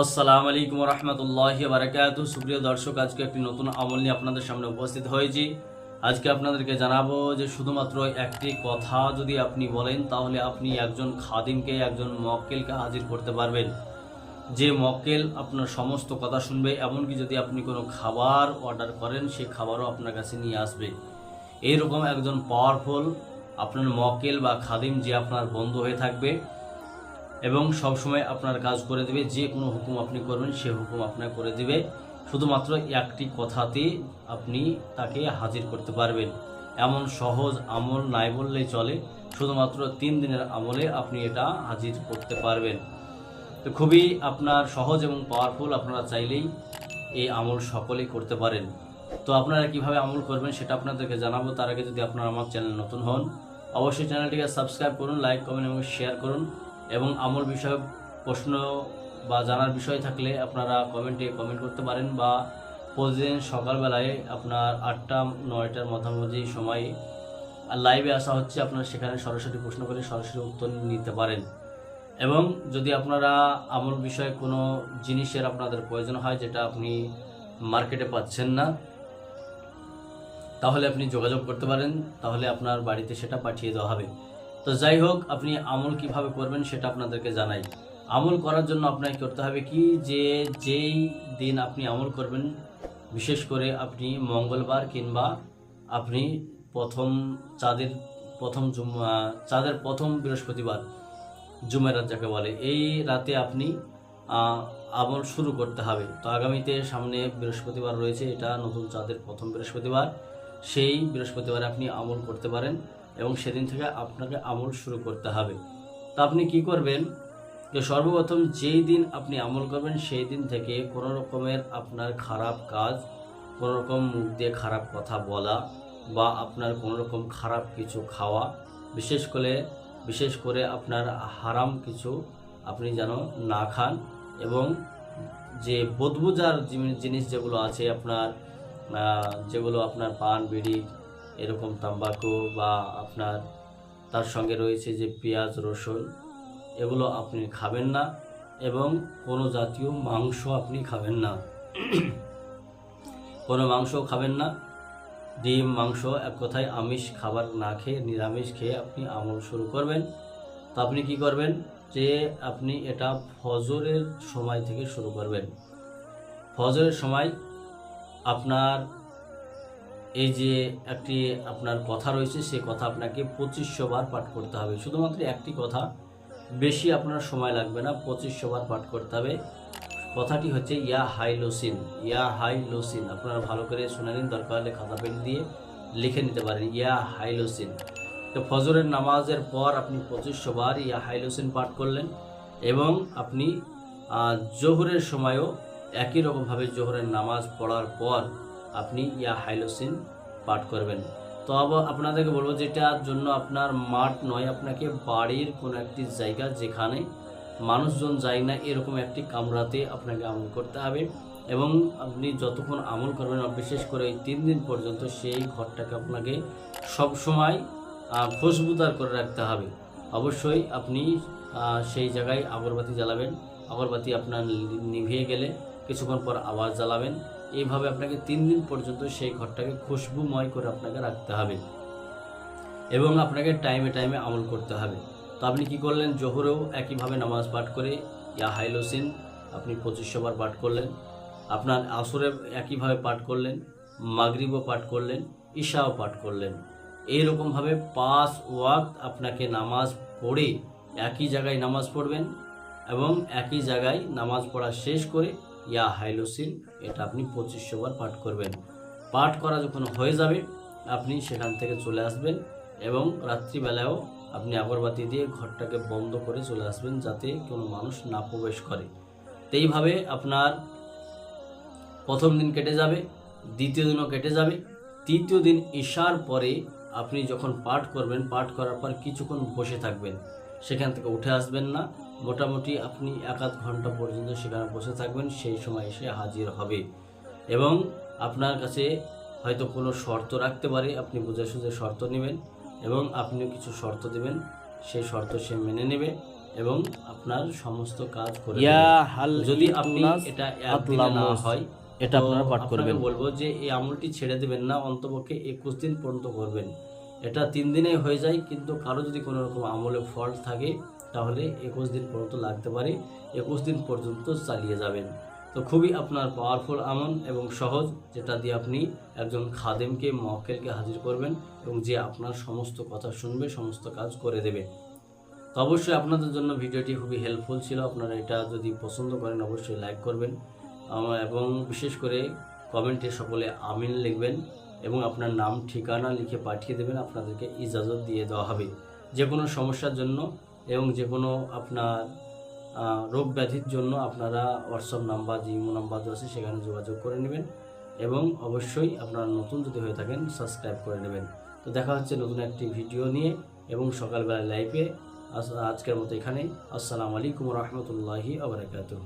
আসসালামু আলাইকুম রহমতুল্লাহ বারাকাত সুপ্রিয় দর্শক, আজকে একটি নতুন আমল নিয়ে আপনাদের সামনে উপস্থিত হয়েছি। আজকে আপনাদেরকে জানাব যে শুধুমাত্র একটি কথা যদি আপনি বলেন, তাহলে আপনি একজন খাদিমকে, একজন মক্কেলকে হাজির করতে পারবেন। যে মক্কেল আপনার সমস্ত কথা শুনবে, এমনকি যদি আপনি কোনো খাবার অর্ডার করেন সেই খাবারও আপনার কাছে নিয়ে আসবে। এইরকম একজন পাওয়ারফুল আপনার মক্কেল বা খাদিম যে আপনার বন্ধু হয়ে থাকবে এবং সবসময় আপনার কাজ করে দেবে, যে কোনো হুকুম আপনি করবেন, সে হুকুম আপনার করে দিবে। শুধুমাত্র একটি কথাতে আপনি তাকে হাজির করতে পারবেন। এমন সহজ আমল নাই বললেই চলে। শুধুমাত্র তিন দিনের আমলে আপনি এটা হাজির করতে পারবেন। তো খুবই আপনার সহজ এবং পাওয়ারফুল আপনারা চাইলেই এই আমল সকলেই করতে পারেন। তো আপনারা কীভাবে আমল করবেন সেটা আপনাদেরকে জানাব। তার আগে যদি আপনারা আমার চ্যানেল নতুন হন, অবশ্যই চ্যানেলটিকে সাবস্ক্রাইব করুন লাইক কমেন্ট এবং শেয়ার করুন। এবং আমল বিষয়ক প্রশ্ন বা জানার বিষয় থাকলে আপনারা কমেন্টে কমেন্ট করতে পারেন বা প্রতিদিন সকালবেলায় আপনার আটটা, নয়টার মাঝামাঝি সময়ে লাইভে আসা হচ্ছে, আপনারা সেখানে সরাসরি প্রশ্ন করে সরাসরি উত্তর নিতে পারেন। এবং যদি আপনারা আমল বিষয়ে কোনো জিনিসের আপনাদের প্রয়োজন হয় যেটা আপনি মার্কেটে পাচ্ছেন না, তাহলে আপনি যোগাযোগ করতে পারেন, তাহলে আপনার বাড়িতে সেটা পাঠিয়ে দেওয়া হবে। তো যাই হোক, আপনি আমল কীভাবে করবেন সেটা আপনাদেরকে জানাই। আমল করার জন্য আপনাকে করতে হবে কি? যে যেই দিন আপনি আমল করবেন, বিশেষ করে আপনি মঙ্গলবার কিংবা আপনি প্রথম চাঁদের প্রথম চাঁদের প্রথম বৃহস্পতিবার জুমেরাত যাকে বলে, এই রাতে আপনি আমল শুরু করতে হবে। তো আগামীতে সামনে বৃহস্পতিবার রয়েছে, এটা নতুন চাঁদের প্রথম বৃহস্পতিবার। সেই বৃহস্পতিবার আপনি আমল করতে পারেন। এবং সেদিন থেকে আপনাকে আমল শুরু করতে হবে। তা আপনি কি করবেন? যে সর্বপ্রথম যেই দিন আপনি আমল করবেন, সেই দিন থেকে কোনো রকমের আপনার খারাপ কাজ, কোনো রকম মুখ দিয়ে খারাপ কথা বলা বা আপনার কোনো রকম খারাপ কিছু খাওয়া, বিশেষ করে বিশেষ করে আপনার হারাম কিছু আপনি যেন না খান এবং যে বদবুজার জিনিস যেগুলো আছে আপনার যেগুলো আপনার পান, বিড়ি এরকম তাম্বাকু বা আপনার তার সঙ্গে রয়েছে যে পেঁয়াজ, রসুন, এগুলো আপনি খাবেন না এবং কোনো জাতীয় মাংস আপনি খাবেন না। কোনো মাংস খাবেন না। ডিম, মাংস এক কথায় আমিষ খাবার না খেয়ে, নিরামিষ খেয়ে আপনি আমল শুরু করবেন। তো আপনি কি করবেন? যে আপনি এটা ফজরের সময় থেকে শুরু করবেন। ফজরের সময় আপনার এই যে একটি আপনার কথা রয়েছে, সে কথা আপনাকে পঁচিশশো বার পাঠ করতে হবে। শুধুমাত্র একটি কথা, বেশি আপনার সময় লাগবে না, পঁচিশশো বার পাঠ করতে হবে। কথাটি হচ্ছে, ইয়া হাইলোসিন ইয়া হাইলোসিন আপনারা ভালো করে শুনে নিন, দরকার হলে খাতা পেন দিয়ে লিখে নিতে পারেন, ইয়া হাইলোসিন তো ফজরের নামাজের পর আপনি পঁচিশশো বার ইয়া হাইলোসিন পাঠ করলেন এবং আপনি জোহরের সময়ও একই রকমভাবে জোহরের নামাজ পড়ার পর আপনি ইয়া হাইলোসিন পাঠ করবেন। তো আপনাদেরকে বলব যেটার জন্য আপনার মাঠ নয়, আপনাকে বাড়ির কোনো একটি জায়গা যেখানে মানুষজন যায় না, এরকম একটি কামরাতে আপনাকে আমল করতে হবে এবং আপনি যতক্ষণ আমল করবেন বিশেষ করে এই তিন দিন পর্যন্ত সেই ঘরটাকে আপনাকে সবসময় খুশবুদার করে রাখতে হবে। অবশ্যই আপনি সেই জায়গায় আগরবাতি জ্বালাবেন, আগরবাতি আপনার নিভিয়ে গেলে কিছুক্ষণ পর আওয়াজ জ্বালাবেন। এইভাবে আপনাকে তিন দিন পর্যন্ত সেই ঘরটাকে খুশবুময় করে আপনাকে রাখতে হবে এবং আপনাকে টাইমে টাইমে আমল করতে হবে। তো আপনি কি করলেন? জোহরেও একইভাবে নামাজ পাঠ করে ইয়া হাইলোসিন আপনি পঁচিশশো বার পাঠ করলেন। আপনার আসরে একইভাবে পাঠ করলেন, মাগরিবও পাঠ করলেন ঈশাও পাঠ করলেন। এইরকমভাবে পাঁচ ওয়াক্ত আপনাকে নামাজ পড়ে একই জায়গায় নামাজ পড়বেন এবং একই জায়গায় নামাজ পড়া শেষ করে ইয়া হাইলোসিন, এটা আপনি পঁচিশশো বার পাঠ করবেন। পাঠ করা যখন হয়ে যাবে, আপনি সেখান থেকে চলে আসবেন এবং রাত্রিবেলায়ও আপনি আগরবাতি দিয়ে ঘরটাকে বন্ধ করে চলে আসবেন যাতে কোনো মানুষ না প্রবেশ করে। তো এইভাবে আপনার প্রথম দিন কেটে যাবে, দ্বিতীয় দিনও কেটে যাবে। তৃতীয় দিন ঈশার পরে আপনি যখন পাঠ করবেন, পাঠ করার পর কিছুক্ষণ বসে থাকবেন। সেখান থেকে উঠে আসবেন না মোটামুটি আপনি এক আধ ঘণ্টা পর্যন্ত সেখানে বসে থাকবেন সেই সময় এসে হাজির হবে। এবং আপনার কাছে হয়তো কোনো শর্ত রাখতে পারে আপনি বুঝে সুঝে শর্ত নেবেন এবং আপনিও কিছু শর্ত দেবেন সেই শর্ত সে মেনে নেবে এবং আপনার সমস্ত কাজ করে যদি আপনি এটা একদিনে না হয় এটা আপনারা পাঠ করবেন। বলব যে এই আমলটি ছেড়ে দেবেন না অন্তপক্ষে একুশ দিন পর্যন্ত করবেন। এটা তিন দিনে হয়ে যায়, কিন্তু কারও যদি কোনো রকম আমলে ফল্ট থাকে, তাহলে একুশ দিন পর্যন্ত লাগতে পারে, একুশ দিন পর্যন্ত চালিয়ে যাবেন। তো খুবই আপনার পাওয়ারফুল আমল এবং সহজ, যেটা দিয়ে আপনি একজন খাদেমকে, মক্কেলকে হাজির করবেন এবং যে আপনার সমস্ত কথা শুনবে, সমস্ত কাজ করে দেবে। তো অবশ্যই আপনাদের জন্য ভিডিওটি খুবই হেল্পফুল ছিল, আপনারা এটা যদি পছন্দ করেন, অবশ্যই লাইক করবেন। এবং বিশেষ করে কমেন্টে সকলে আমিন লিখবেন। এবং আপনার নাম, ঠিকানা লিখে পাঠিয়ে দেবেন, আপনাদেরকে ইজাজত দিয়ে দেওয়া হবে। যে কোনো সমস্যার জন্য এবং যে কোনো আপনার রোগ ব্যাধির জন্য আপনারা হোয়াটসঅ্যাপ নাম্বার ইমো নাম্বার আছে, সেখানে যোগাযোগ করে নেবেন এবং অবশ্যই আপনারা নতুন যদি হয়ে থাকেন সাবস্ক্রাইব করে নেবেন। তো দেখা হচ্ছে নতুন একটি ভিডিও নিয়ে এবং সকালবেলা লাইভে আজকের মতো এখানেই। আসসালামু আলাইকুম রহমতুল্লাহি আবরাকাতুহ